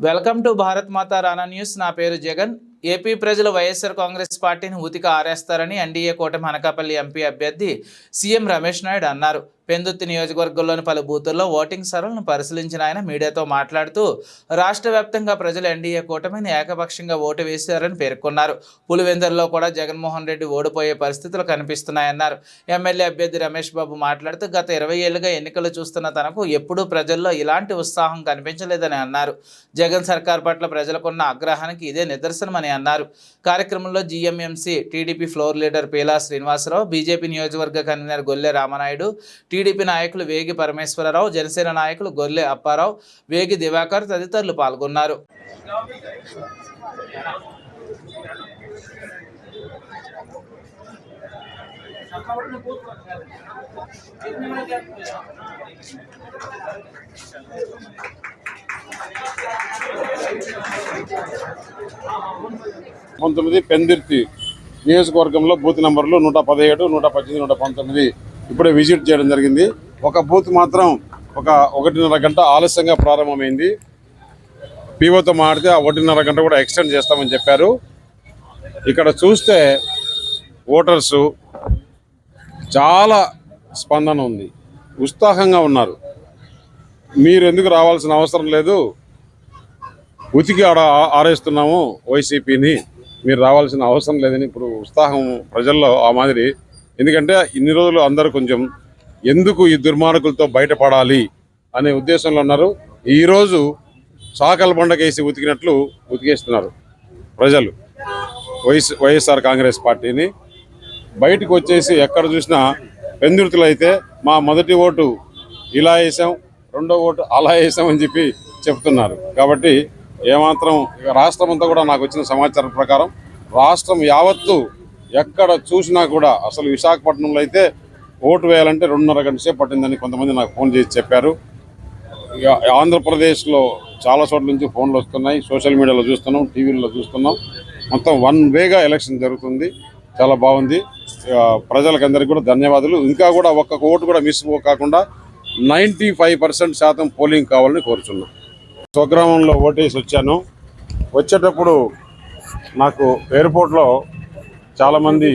Welcome to Bharat Mata Rana news. నా పేరు Jagan. AP ప్రజలు వైఎస్ఆర్ కాంగ్రెస్ పార్టీని ఉతిక ఆరేస్తారని ఎన్డీఏ కూటమి అనకాపల్లి ఎంపీ అభ్యర్థి సీఎం రమేష్ నాయుడు అన్నారు. పెందుత్తి నియోజకవర్గంలోని పలు బూతుల్లో ఓటింగ్ సరళను పరిశీలించిన ఆయన మీడియాతో మాట్లాడుతూ రాష్ట్ర వ్యాప్తంగా ప్రజలు ఎన్డీఏ కూటమిని ఏకపక్షంగా ఓటు వేశారని పేర్కొన్నారు. పులివెందులలో కూడా జగన్మోహన్ రెడ్డి ఓడిపోయే పరిస్థితులు కనిపిస్తున్నాయన్నారు. ఎమ్మెల్యే అభ్యర్థి రమేష్ బాబు మాట్లాడుతూ గత ఇరవై ఏళ్ళుగా ఎన్నికలు చూస్తున్న తనకు ఎప్పుడూ ప్రజల్లో ఇలాంటి ఉత్సాహం కనిపించలేదని అన్నారు. జగన్ సర్కార్ పట్ల ప్రజలకున్న ఆగ్రహానికి ఇదే నిదర్శనమని అన్నారు. కార్యక్రమంలో GMMC TDP floor leader Peela Srinivasarao BJP నియోజకవర్గ కన్వీనర్ గొల్లె రామనాయుడు టీడీపీ నాయకులు వేగి పరమేశ్వరరావు జనసేన నాయకులు గొల్లె అప్పారావు వేగి దివాకర్ తదితరులు పాల్గొన్నారు. పంతొమ్మిది పెందిర్తి నియోజకవర్గంలో బూత్ నెంబర్లు నూట పదిహేడు నూట పద్దెనిమిది నూట పంతొమ్మిది ఇప్పుడే విజిట్ చేయడం జరిగింది. ఒక బూత్ మాత్రం ఒక ఒకటిన్నర గంట ఆలస్యంగా ప్రారంభమైంది. పీఓతో మాడితే ఆ ఒకటిన్నర గంట కూడా ఎక్స్టెండ్ చేస్తామని చెప్పారు. ఇక్కడ చూస్తే ఓటర్సు చాలా స్పందన ఉంది. ఉత్సాహంగా ఉన్నారు. మీరు ఎందుకు రావాల్సిన అవసరం లేదు? ఉతికి ఆడ ఆరేస్తున్నాము వైసీపీని. మీరు రావాల్సిన అవసరం లేదని ఇప్పుడు ఉత్సాహం ప్రజల్లో ఆ మాదిరి. ఎందుకంటే ఇన్ని రోజులు అందరూ కొంచెం ఎందుకు ఈ దుర్మార్గులతో బయటపడాలి అనే ఉద్దేశంలో ఉన్నారు. ఈరోజు సాకల బండకేసి ఉతికినట్లు ఉతికేస్తున్నారు ప్రజలు. వైఎస్ వైఎస్ఆర్ కాంగ్రెస్ పార్టీని. బయటకు వచ్చేసి ఎక్కడ చూసినా పెందుర్తులు అయితే మా మొదటి ఓటు ఇలా వేసాం రెండో ఓటు అలా వేసాం చెప్పి చెప్తున్నారు. కాబట్టి ఏమాత్రం ఇక రాష్ట్రం అంతా కూడా నాకు వచ్చిన సమాచారం ప్రకారం రాష్ట్రం యావత్తు ఎక్కడ చూసినా కూడా అసలు విశాఖపట్నంలో అయితే ఓటు వేయాలంటే రెండున్నర గంట సేపు పట్టిందని కొంతమంది నాకు ఫోన్ చేసి చెప్పారు. ఇక ఆంధ్రప్రదేశ్లో చాలా చోట్ల నుంచి ఫోన్లు వస్తున్నాయి. సోషల్ మీడియాలో చూస్తున్నాం టీవీలో చూస్తున్నాం. మొత్తం వన్ వేగా ఎలక్షన్ జరుగుతుంది. చాలా బాగుంది. ప్రజలకందరికీ కూడా ధన్యవాదాలు. ఇంకా కూడా ఒక్క ఓటు కూడా మిస్ కాకుండా నైంటీ ఫైవ్ పర్సెంట్ శాతం పోలింగ్ కావాలని కోరుచున్నాం. స్వగ్రామంలో ఓటేసి వచ్చాను. వచ్చేటప్పుడు నాకు ఎయిర్పోర్ట్లో చాలామంది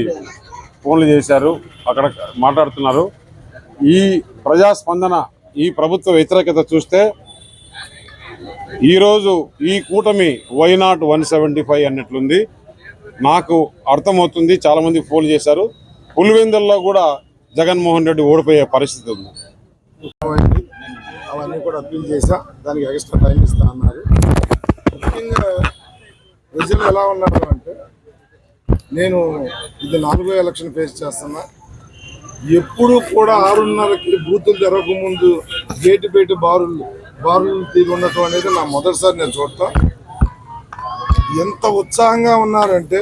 ఫోన్లు చేశారు. అక్కడ మాట్లాడుతున్నారు. ఈ ప్రజాస్పందన ఈ ప్రభుత్వ వ్యతిరేకత చూస్తే ఈరోజు ఈ కూటమి why not one seventy five అన్నట్లుంది. నాకు అర్థమవుతుంది. చాలామంది ఫోన్ చేశారు. పులివెందుల్లో కూడా జగన్మోహన్ రెడ్డి ఓడిపోయే పరిస్థితి ఉంది. అవన్నీ కూడా అప్పీల్ చేశా. దానికి ఎక్స్ట్రా టైం ఇస్తా అన్నారు ముఖ్యంగా ప్రజలు ఎలా ఉన్నారు అంటే నేను ఇది నాలుగో ఎలక్షన్ ఫేస్ చేస్తున్నా. ఎప్పుడు కూడా ఆరున్నరకి బూతులు జరగకముందు గేటు బయట బారులు బారులు తీరు ఉండటం అనేది నా మొదటిసారి నేను చూడటం. ఎంత ఉత్సాహంగా ఉన్నారంటే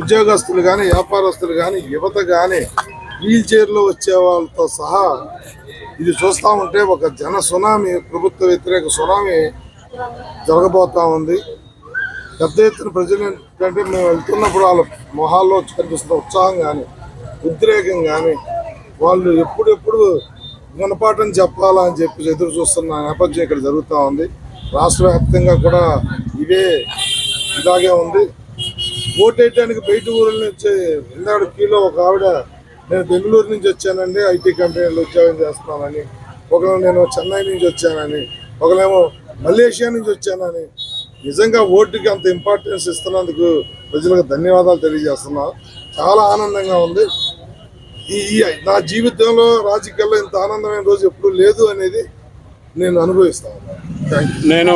ఉద్యోగస్తులు కానీ వ్యాపారస్తులు కానీ యువత కానీ వీల్ చైర్లో వచ్చే వాళ్ళతో సహా ఇది చూస్తూ ఉంటే ఒక జన సునామీ ప్రభుత్వ వ్యతిరేక సునామీ జరగబోతా ఉంది. పెద్ద ఎత్తున ప్రజలు ఏంటంటే మేము వెళ్తున్నప్పుడు వాళ్ళ మొహాల్లో కనిపిస్తున్న ఉత్సాహం కానీ ఉద్రేకం కానీ వాళ్ళు ఎప్పుడెప్పుడు గుణపాఠం చెప్పాలా అని చెప్పి ఎదురు చూస్తున్న నేపథ్యం ఇక్కడ జరుగుతూ ఉంది. రాష్ట్ర వ్యాప్తంగా కూడా ఇవే ఇలాగే ఉంది. ఓటేయడానికి బయట ఊరిలో నుంచి ఇందాడు కీలో ఒక ఆవిడ నేను బెంగళూరు నుంచి వచ్చానండి ఐటీ కంపెనీలో ఉద్యోగం చేస్తానని ఒకరు నేను చెన్నై నుంచి వచ్చానని ఒకరేమో మలేషియా నుంచి వచ్చానని నిజంగా ఓటుకి అంత ఇంపార్టెన్స్ ఇస్తున్నందుకు ప్రజలకు ధన్యవాదాలు తెలియజేస్తున్నా. చాలా ఆనందంగా ఉంది. ఈ నా జీవితంలో రాజకీయాల్లో ఇంత ఆనందమైన రోజు ఎప్పుడు లేదు అనేది నేను అనుభవిస్తాను నేను